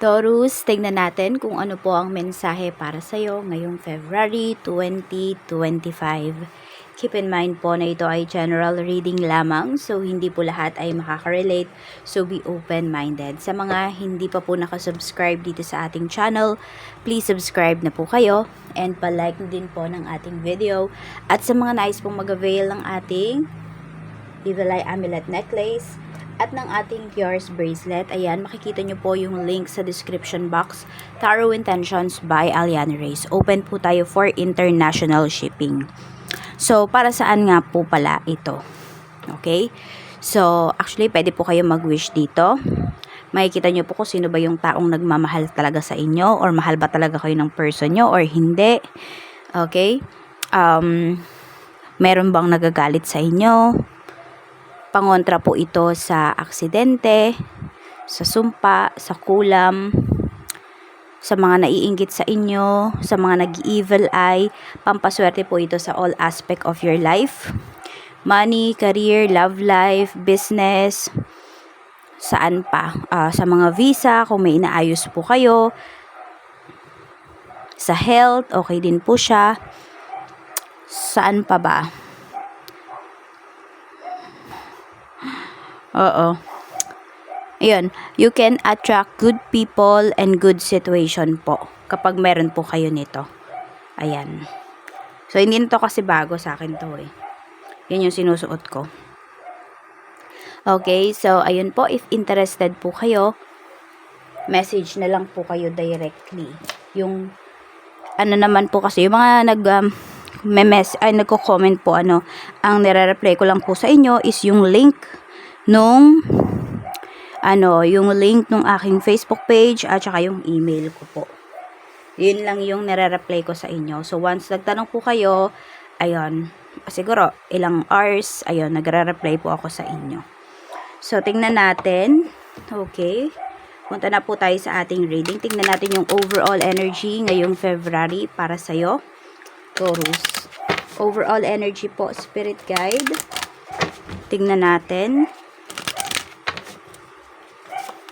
Taurus, tingnan natin kung ano po ang mensahe para sa'yo ngayong February 2025. Keep in mind po na ito ay general reading lamang, so hindi po lahat ay makaka-relate, so be open-minded. Sa mga hindi pa po nakasubscribe dito sa ating channel, please subscribe na po kayo and palike din po ng ating video. At sa mga nais pong mag-avail ng ating Evil Eye Amulet Necklace, at ng ating Cures bracelet. Ayan, makikita nyo po yung link sa description box. Tarot Intentions by Aliana Reyes. Open po tayo for international shipping. So, para saan nga po pala ito? Okay? So, actually, pwede po kayo mag-wish dito. Makikita nyo po kung sino ba yung taong nagmamahal talaga sa inyo or mahal ba talaga kayo ng person nyo or hindi. Okay? Um, meron bang nagagalit sa inyo? Pangontra po ito sa aksidente, sa sumpa, sa kulam, sa mga naiinggit sa inyo, sa mga nag-evil eye. Pampaswerte po ito sa all aspect of your life. Money, career, love life, business, saan pa. Ah, sa mga visa, kung may inaayos po kayo. Sa health, okay din po siya. Saan pa ba? Oo. Ayun, you can attract good people and good situation po kapag meron po kayo nito. Ayan. So, hindi nito kasi bago sa akin to eh. Yan yung sinusuot ko. Okay, so ayun po, if interested po kayo, message na lang po kayo directly. Yung, ano naman po kasi, yung mga nag, um, memes, ay nagko-comment po ano, ang nire-reply ko lang po sa inyo is yung link nung ano, yung link nung aking Facebook page at saka yung email ko po. Yun lang yung nire-reply ko sa inyo. So, once nagtanong po kayo, ayun, siguro, ilang hours, ayun, nagre-reply po ako sa inyo. So, tingnan natin. Okay. Punta na po tayo sa ating reading. Tingnan natin yung overall energy ngayong February para sa'yo. Taurus. Overall energy po, spirit guide. Tingnan natin.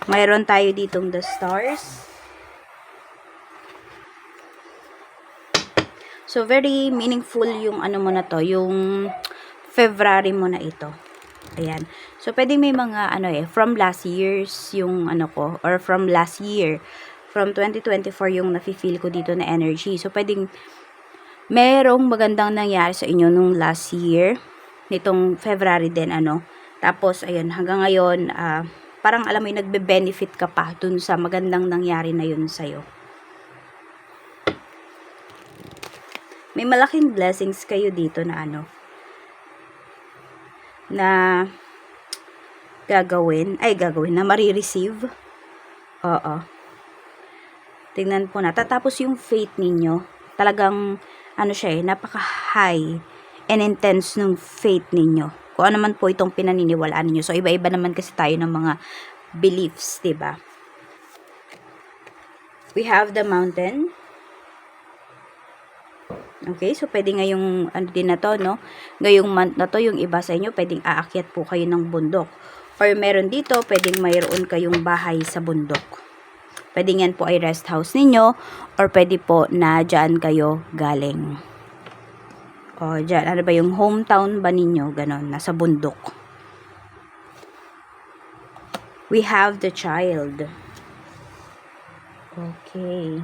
Mayroon tayo ditong the stars. So, very meaningful yung ano mo na to, yung February mo na ito. Ayan. So, pwede may mga, ano eh, from last years yung ano ko, or from last year, from 2024 yung nafe-feel ko dito na energy. So, pwedeng merong magandang nangyari sa inyo nung last year, nitong February din, ano. Tapos, ayun, hanggang ngayon, ah, parang alam mo yung nagbe-benefit ka pa dun sa magandang nangyari na yun sa'yo. May malaking blessings kayo dito na ano, na gagawin, ay gagawin, na marireceive. Oo. Tingnan po na. Tatapos yung faith ninyo, talagang, ano siya eh, napaka-high and intense ng faith ninyo. Kung ano man po itong pinaniniwalaan ninyo. So, iba-iba naman kasi tayo ng mga beliefs, 'di ba? We have the mountain. Okay, so pwede ngayong ano din na to, no? Ngayong month na to, yung iba sa inyo, pwedeng aakyat po kayo ng bundok. Or meron dito, pwedeng mayroon kayong bahay sa bundok. Pwede yan po ay rest house ninyo, or pwede po na dyan kayo galing. O, dyan, ano ba yung hometown ba ninyo? Ganon, nasa bundok. We have the child. Okay.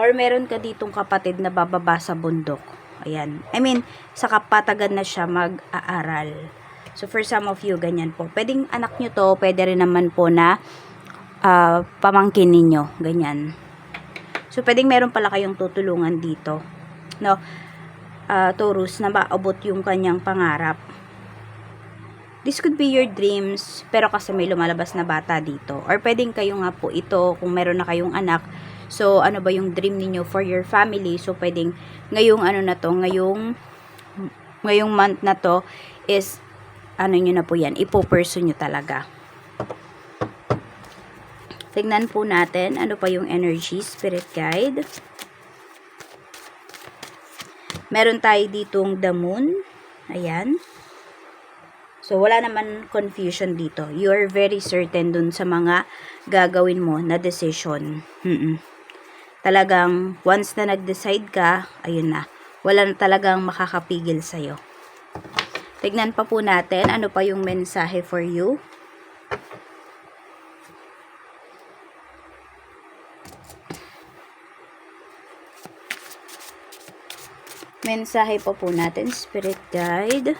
Or meron ka ditong kapatid na bababa sa bundok. Ayan. I mean, sa kapatagan na siya mag-aaral. So, for some of you, ganyan po. Pwedeng anak nyo to, pwede rin naman po na ah, pamangkin ninyo. Ganyan. So, pwedeng meron pala kayong tutulungan dito. No? Ah, Taurus, na maabot yung kanyang pangarap. This could be your dreams, pero kasi may lumalabas na bata dito. Or pwedeng kayo nga po ito, kung meron na kayong anak, so ano ba yung dream ninyo for your family, so pwedeng ngayong ano na to, ngayong, ngayong month na to, is, ano nyo na po yan, ipo-pursue nyo talaga. Tignan po natin, ano pa yung energy, spirit guide. Meron tayo ditong the moon. Ayan. So, wala naman confusion dito. You are very certain dun sa mga gagawin mo na decision. Mm-mm. Talagang, once na nag-decide ka, ayun na. Wala na talagang makakapigil sa'yo. Tignan pa po natin ano pa yung mensahe for you. Mensahe pa po natin, Spirit Guide.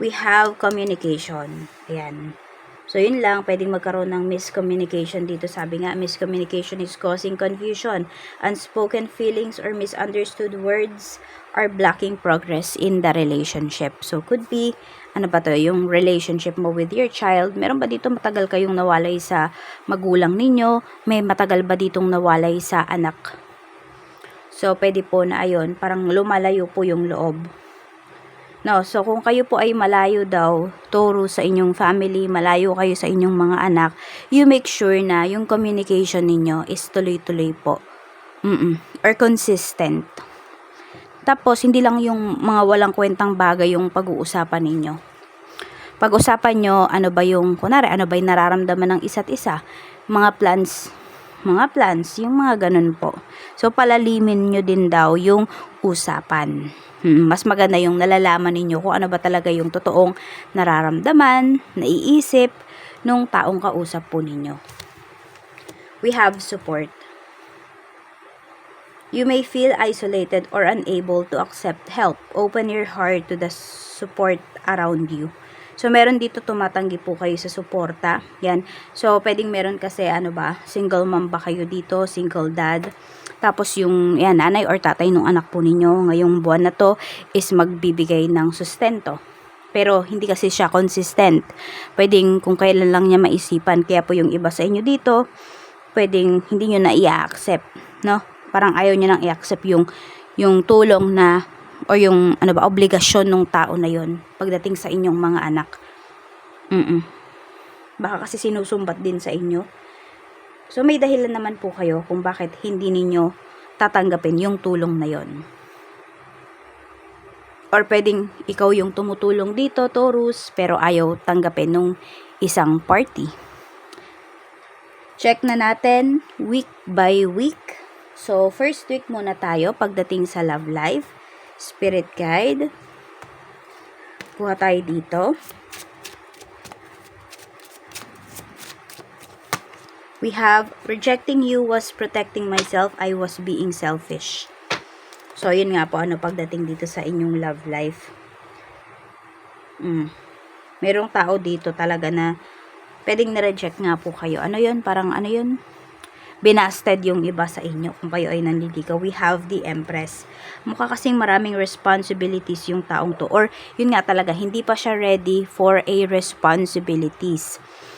We have communication. Ayan. So, yun lang. Pwedeng magkaroon ng miscommunication dito. Sabi nga, miscommunication is causing confusion. Unspoken feelings or misunderstood words are blocking progress in the relationship. So, could be, ano ba to, yung relationship mo with your child. Meron ba dito matagal kayong nawalay sa magulang ninyo? May matagal ba ditong nawalay sa anak? So, pwede po na ayun, parang lumalayo po yung loob. No, so kung kayo po ay malayo daw, turo sa inyong family, malayo kayo sa inyong mga anak, you make sure na yung communication ninyo is tuloy-tuloy po. Mm Or consistent. Tapos, hindi lang yung mga walang kwentang bagay yung pag-uusapan ninyo. Pag-usapan nyo, ano ba yung, kunwari, ano ba yung nararamdaman ng isa't isa. Mga plans, mga plans, yung mga ganun po. So, palalimin nyo din daw yung usapan. Hmm, mas maganda yung nalalaman ninyo kung ano ba talaga yung totoong nararamdaman, naiisip, nung taong kausap po ninyo. We have support. You may feel isolated or unable to accept help. Open your heart to the support around you. So, meron dito tumatanggi po kayo sa suporta. Yan. So, pwedeng meron kasi, ano ba, single mom ba kayo dito, single dad. Tapos yung yan, nanay or tatay ng anak po ninyo ngayong buwan na to is magbibigay ng sustento. Pero hindi kasi siya consistent. Pwedeng kung kailan lang niya maisipan. Kaya po yung iba sa inyo dito, pwedeng hindi nyo na i-accept. No? Parang ayaw nyo nang i-accept yung, yung tulong na o yung ano ba obligasyon ng tao na yon pagdating sa inyong mga anak. Mm. Baka kasi sinusumbat din sa inyo. So may dahilan naman po kayo kung bakit hindi ninyo tatanggapin yung tulong na yon. Or pwedeng ikaw yung tumutulong dito, Taurus, pero ayaw tanggapin nung isang party. Check na natin week by week. So, first week muna tayo pagdating sa love life. Spirit guide. Kuha tayo dito. We have, rejecting you was protecting myself, I was being selfish. So, yun nga po, ano, pagdating dito sa inyong love life. Mm. Merong tao dito talaga na, pwedeng na-reject nga po kayo. Ano yun? Parang, ano yun? Binasted yung iba sa inyo kung kayo ay nanliligaw. We have the Empress. Mukha kasing maraming responsibilities yung taong to. Or, yun nga talaga, hindi pa siya ready for a responsibilities.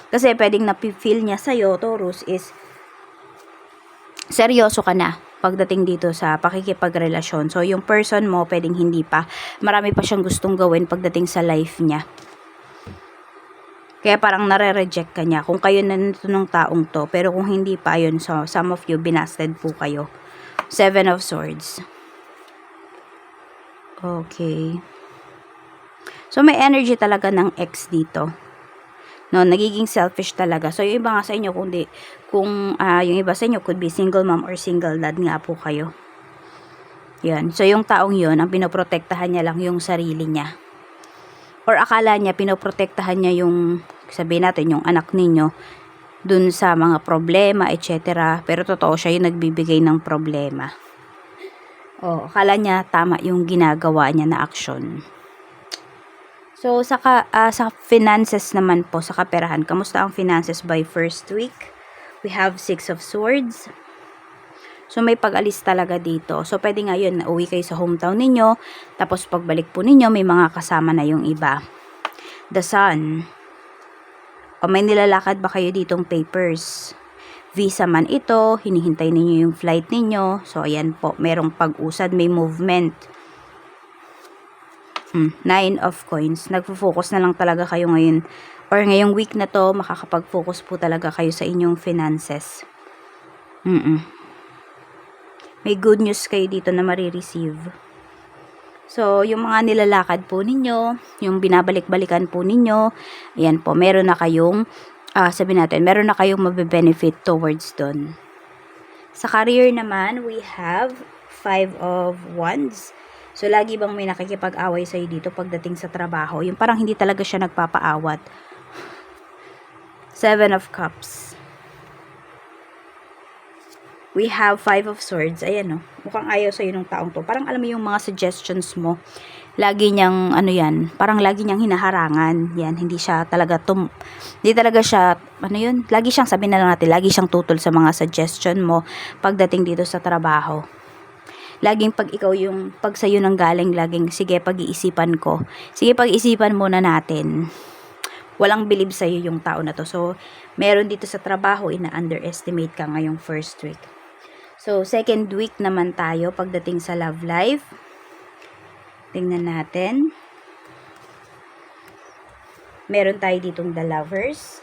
Kasi pwedeng napifeel niya sa'yo, Taurus, is seryoso ka na pagdating dito sa pakikipagrelasyon. So, yung person mo, pwedeng hindi pa. Marami pa siyang gustong gawin pagdating sa life niya. Kaya parang nare-reject ka niya. Kung kayo na nito ng taong to, pero kung hindi pa yun, so some of you, binasted po kayo. Seven of Swords. Okay. So, may energy talaga ng ex dito no nagiging selfish talaga so yung iba nga sa inyo kung di kung uh, yung iba sa inyo could be single mom or single dad nga po kayo yan so yung taong yon ang pinoprotektahan niya lang yung sarili niya or akala niya pinoprotektahan niya yung sabihin natin yung anak ninyo dun sa mga problema etc pero totoo siya yung nagbibigay ng problema oh akala niya tama yung ginagawa niya na action So, sa, ka, uh, sa finances naman po, sa kaperahan, kamusta ang finances by first week? We have Six of Swords. So, may pag-alis talaga dito. So, pwede nga yun, uwi kayo sa hometown ninyo, tapos pagbalik po ninyo, may mga kasama na yung iba. The Sun. O may nilalakad ba kayo ditong papers? Visa man ito, hinihintay ninyo yung flight ninyo. So, ayan po, merong pag-usad, may movement Hmm, nine of coins. Nagfo-focus na lang talaga kayo ngayon. Or ngayong week na to, makakapag-focus po talaga kayo sa inyong finances. Mm, -mm. May good news kayo dito na marireceive. So, yung mga nilalakad po ninyo, yung binabalik-balikan po ninyo, ayan po, meron na kayong, ah sabi natin, meron na kayong mabe-benefit towards doon. Sa career naman, we have five of wands. So, lagi bang may nakikipag-away sa'yo dito pagdating sa trabaho? Yung parang hindi talaga siya nagpapaawat. Seven of cups. We have five of swords. Ayan, no. Mukhang ayaw sa'yo ng taong to. Parang alam mo yung mga suggestions mo. Lagi niyang, ano yan, parang lagi niyang hinaharangan. Yan, hindi siya talaga tum... Hindi talaga siya, ano yun, lagi siyang, sabi na lang natin, lagi siyang tutol sa mga suggestion mo pagdating dito sa trabaho. Laging pag ikaw yung, pag sa'yo nang galing, laging, sige, pag-iisipan ko. Sige, pag-isipan muna natin walang believe sa'yo yung tao na to. So, meron dito sa trabaho, ina-underestimate ka ngayong first week. So, second week naman tayo pagdating sa love life. Tingnan natin. Meron tayo ditong the lovers.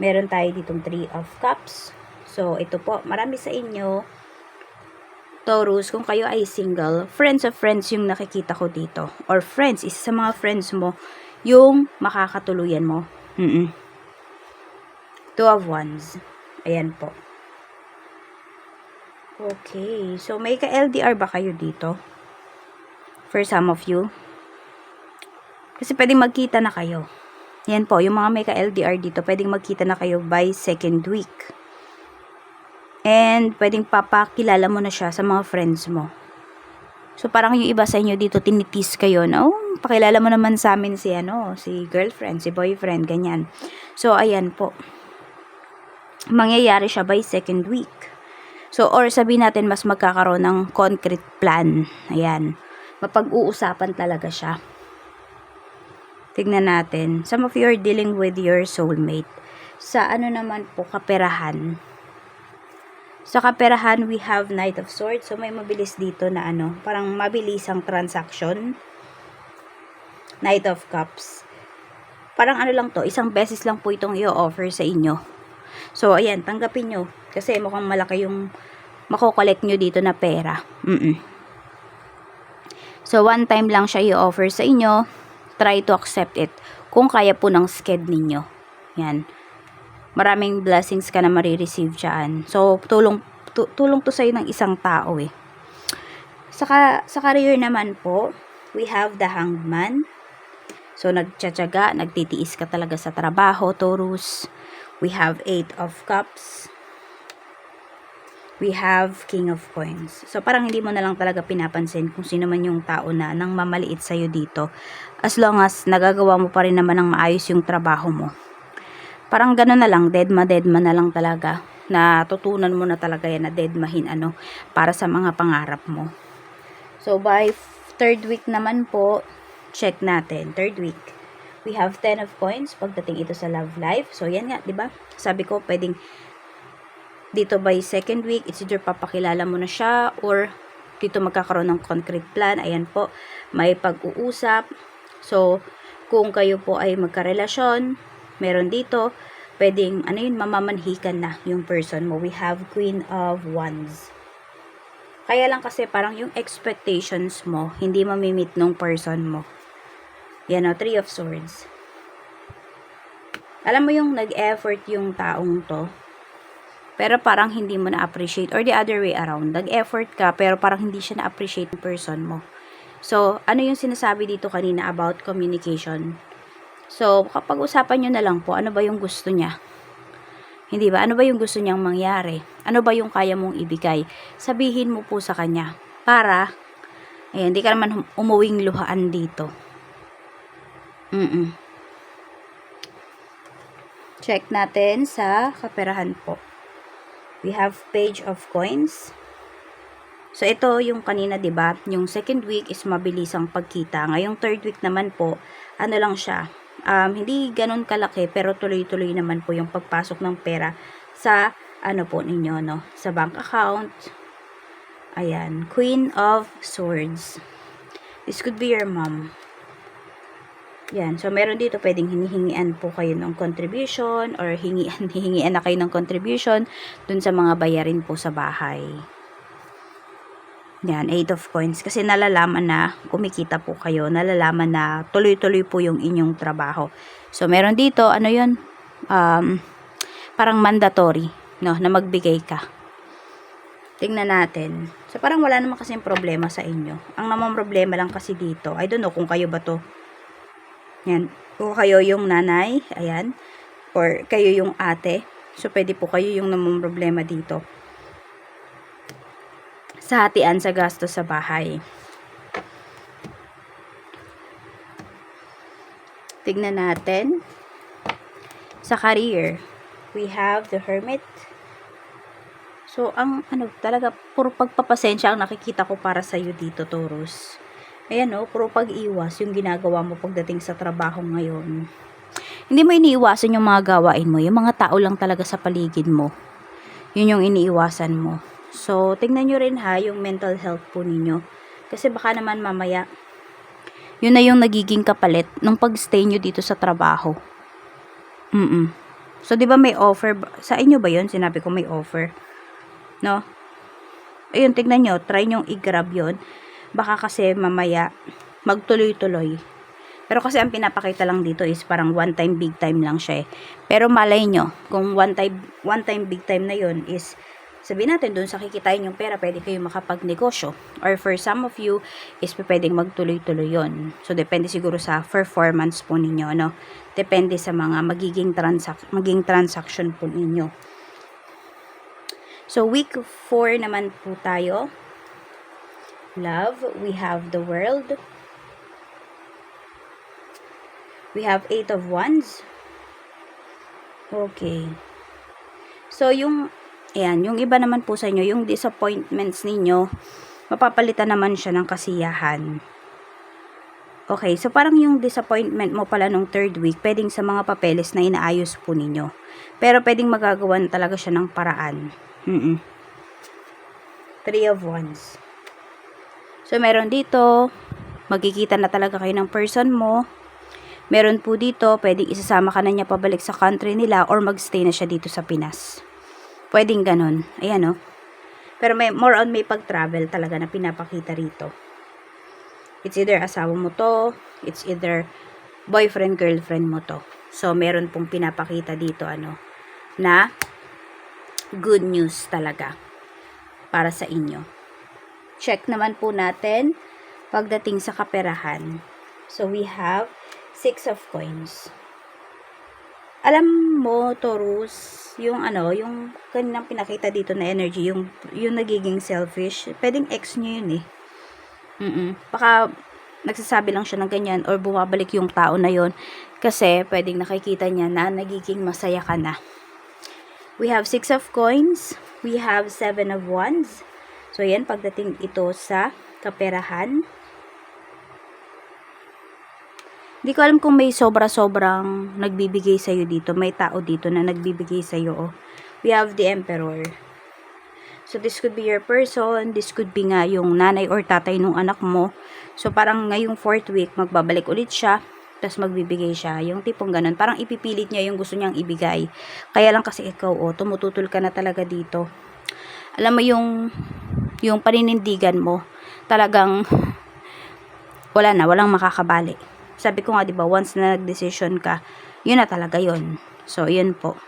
Meron tayo ditong three of cups. So, ito po, marami sa inyo, Taurus, kung kayo ay single, friends of friends yung nakikita ko dito. Or friends, isa sa mga friends mo, yung makakatuluyan mo. Mm-mm. Two of Wands. Ayan po. Okay. So, may ka-LDR ba kayo dito? For some of you. Kasi pwedeng magkita na kayo. Yan po, yung mga may ka-LDR dito, pwedeng magkita na kayo by second week. And, pwedeng papakilala mo na siya sa mga friends mo. So, parang yung iba sa inyo dito, tinitis kayo na, oh, pakilala mo naman sa amin si, ano, si girlfriend, si boyfriend, ganyan. So, ayan po. Mangyayari siya by second week. So, or sabi natin, mas magkakaroon ng concrete plan. Ayan. Mapag-uusapan talaga siya. Tignan natin. Some of you are dealing with your soulmate. Sa ano naman po, kaperahan. Sa kaperahan, we have Knight of Swords. So, may mabilis dito na ano, parang mabilisang transaction. Knight of Cups. Parang ano lang to, isang beses lang po itong i-offer sa inyo. So, ayan, tanggapin nyo. Kasi mukhang malaki yung makokolekt nyo dito na pera. Mm-mm. So, one time lang siya i-offer sa inyo. Try to accept it. Kung kaya po ng sked ninyo. Yan. Maraming blessings ka na marireceive dyan. So, tulong, tu- tulong to sa'yo ng isang tao eh. Saka, sa career naman po, we have the hanged man. So, nagtsatsaga, nagtitiis ka talaga sa trabaho, Taurus. We have Eight of Cups. We have King of Coins. So, parang hindi mo na lang talaga pinapansin kung sino man yung tao na nang mamaliit sa'yo dito. As long as nagagawa mo pa rin naman ng maayos yung trabaho mo. Parang gano'n na lang, deadma, deadma na lang talaga. Na tutunan mo na talaga yan na deadmahin ano, para sa mga pangarap mo. So, by third week naman po, check natin. Third week. We have 10 of coins pagdating ito sa love life. So, yan nga, di ba? Sabi ko, pwedeng dito by second week, it's either papakilala mo na siya or dito magkakaroon ng concrete plan. Ayan po, may pag-uusap. So, kung kayo po ay magkarelasyon, meron dito, pwedeng, ano yun, mamamanhikan na yung person mo. We have Queen of Wands. Kaya lang kasi parang yung expectations mo, hindi mamimit nung person mo. Yan o, Three of Swords. Alam mo yung nag-effort yung taong to, pero parang hindi mo na-appreciate or the other way around. Nag-effort ka pero parang hindi siya na-appreciate yung person mo. So, ano yung sinasabi dito kanina about communication? So, kapag usapan nyo na lang po, ano ba yung gusto niya? Hindi ba? Ano ba yung gusto niyang mangyari? Ano ba yung kaya mong ibigay? Sabihin mo po sa kanya. Para, eh, hindi ka naman umuwing luhaan dito. Mm-mm. Check natin sa kaperahan po. We have page of coins. So, ito yung kanina, ba Yung second week is mabilisang pagkita. Ngayong third week naman po, ano lang siya, um, hindi ganun kalaki, pero tuloy-tuloy naman po yung pagpasok ng pera sa, ano po ninyo, no? Sa bank account. Ayan. Queen of Swords. This could be your mom. Yan. So, meron dito pwedeng hinihingian po kayo ng contribution or hingian, hihingian na kayo ng contribution dun sa mga bayarin po sa bahay. Yan, 8 of coins. Kasi nalalaman na kumikita po kayo. Nalalaman na tuloy-tuloy po yung inyong trabaho. So, meron dito, ano yun? Um, parang mandatory, no? Na magbigay ka. Tingnan natin. So, parang wala naman kasing problema sa inyo. Ang namang problema lang kasi dito, I don't know kung kayo ba to. Yan. Kung kayo yung nanay, ayan. Or kayo yung ate. So, pwede po kayo yung namang problema dito sa hatian sa gasto sa bahay. Tignan natin. Sa career, we have the hermit. So, ang ano, talaga, puro pagpapasensya ang nakikita ko para sa iyo dito, Taurus. Ayan o, puro pag-iwas yung ginagawa mo pagdating sa trabaho ngayon. Hindi mo iniiwasan yung mga gawain mo. Yung mga tao lang talaga sa paligid mo. Yun yung iniiwasan mo. So, tingnan nyo rin ha, yung mental health po ninyo. Kasi baka naman mamaya, yun na yung nagiging kapalit nung pagstay nyo dito sa trabaho. Mm So, di ba may offer, sa inyo ba yun? Sinabi ko may offer. No? Ayun, tignan nyo, try nyo i-grab yun. Baka kasi mamaya, magtuloy-tuloy. Pero kasi ang pinapakita lang dito is parang one time big time lang siya eh. Pero malay nyo, kung one time, one time big time na yun is sabihin natin doon sa kikitain yung pera, pwede kayo makapagnegosyo. Or for some of you, is pwedeng magtuloy-tuloy yon So, depende siguro sa performance po ninyo, no? Depende sa mga magiging, transac maging transaction po ninyo. So, week 4 naman po tayo. Love, we have the world. We have 8 of wands. Okay. So, yung Ayan, yung iba naman po sa inyo, yung disappointments ninyo, mapapalitan naman siya ng kasiyahan. Okay, so parang yung disappointment mo pala nung third week, pwedeng sa mga papeles na inaayos po ninyo. Pero pwedeng magagawan talaga siya ng paraan. Mm Three of Wands. So, meron dito, magkikita na talaga kayo ng person mo. Meron po dito, pwedeng isasama ka na niya pabalik sa country nila or magstay na siya dito sa Pinas. Pwedeng ganun. Ayan, oh. Pero may, more on may pag-travel talaga na pinapakita rito. It's either asawa mo to, it's either boyfriend, girlfriend mo to. So, meron pong pinapakita dito, ano, na good news talaga para sa inyo. Check naman po natin pagdating sa kaperahan. So, we have six of coins alam mo, Taurus, yung ano, yung kaninang pinakita dito na energy, yung, yung nagiging selfish, pwedeng ex nyo yun eh. Mm Baka nagsasabi lang siya ng ganyan or bumabalik yung tao na yon kasi pwedeng nakikita niya na nagiging masaya ka na. We have six of coins. We have seven of wands. So, yan, pagdating ito sa kaperahan. Hindi ko alam kung may sobra-sobrang nagbibigay sa'yo dito. May tao dito na nagbibigay sa'yo. Oh. We have the Emperor. So, this could be your person. This could be nga yung nanay or tatay nung anak mo. So, parang ngayong fourth week, magbabalik ulit siya. Tapos magbibigay siya. Yung tipong ganun. Parang ipipilit niya yung gusto niyang ibigay. Kaya lang kasi ikaw, oh, tumututol ka na talaga dito. Alam mo yung, yung paninindigan mo, talagang wala na, walang makakabali sabi ko nga, di ba, once na nag-decision ka, yun na talaga yun. So, yun po.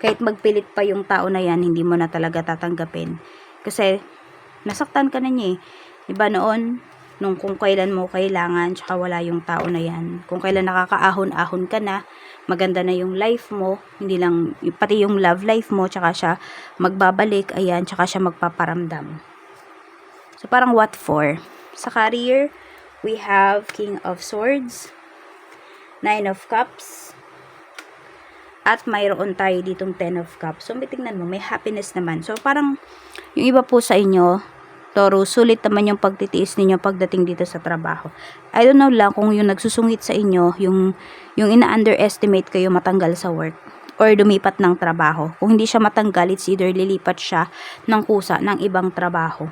Kahit magpilit pa yung tao na yan, hindi mo na talaga tatanggapin. Kasi, nasaktan ka na niya eh. Diba noon, nung kung kailan mo kailangan, tsaka wala yung tao na yan. Kung kailan nakakaahon-ahon ka na, maganda na yung life mo, hindi lang, pati yung love life mo, tsaka siya magbabalik, ayan, tsaka siya magpaparamdam. So, parang what for? Sa career, we have King of Swords, Nine of Cups, at mayroon tayo ditong Ten of Cups. So, may tingnan mo, may happiness naman. So, parang, yung iba po sa inyo, Toro, sulit naman yung pagtitiis ninyo pagdating dito sa trabaho. I don't know lang kung yung nagsusungit sa inyo, yung, yung ina-underestimate kayo matanggal sa work or lumipat ng trabaho. Kung hindi siya matanggal, it's either lilipat siya ng kusa ng ibang trabaho.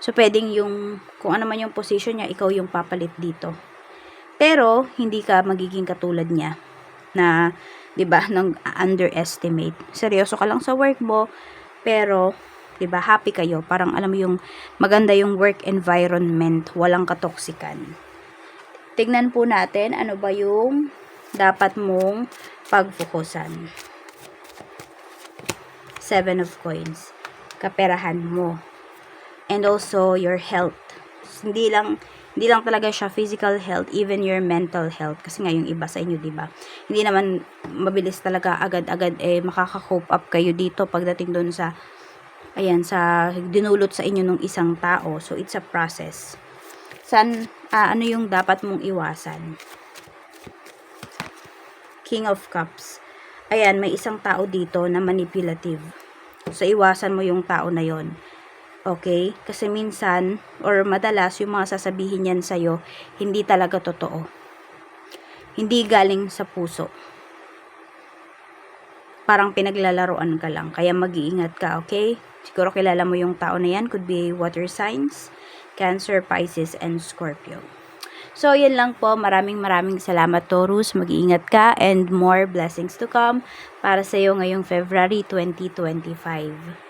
So, pwedeng yung, kung ano man yung position niya, ikaw yung papalit dito. Pero, hindi ka magiging katulad niya na, 'di ba, nang underestimate. Seryoso ka lang sa work mo, pero 'di ba happy kayo. Parang alam mo yung maganda yung work environment, walang katoksikan. Tignan po natin ano ba yung dapat mong pagfokusan. Seven of coins. Kaperahan mo. And also your health. Hindi lang hindi lang talaga siya physical health, even your mental health. Kasi nga yung iba sa inyo, di ba? Hindi naman mabilis talaga agad-agad eh makaka-cope up kayo dito pagdating doon sa ayan sa dinulot sa inyo ng isang tao. So it's a process. San ah, ano yung dapat mong iwasan? King of Cups. Ayan, may isang tao dito na manipulative. So, iwasan mo yung tao na yon Okay? Kasi minsan, or madalas, yung mga sasabihin yan sa'yo, hindi talaga totoo. Hindi galing sa puso. Parang pinaglalaroan ka lang. Kaya mag-iingat ka, okay? Siguro kilala mo yung tao na yan. Could be water signs, Cancer, Pisces, and Scorpio. So, yun lang po. Maraming maraming salamat, Taurus. Mag-iingat ka and more blessings to come para sa iyo ngayong February 2025.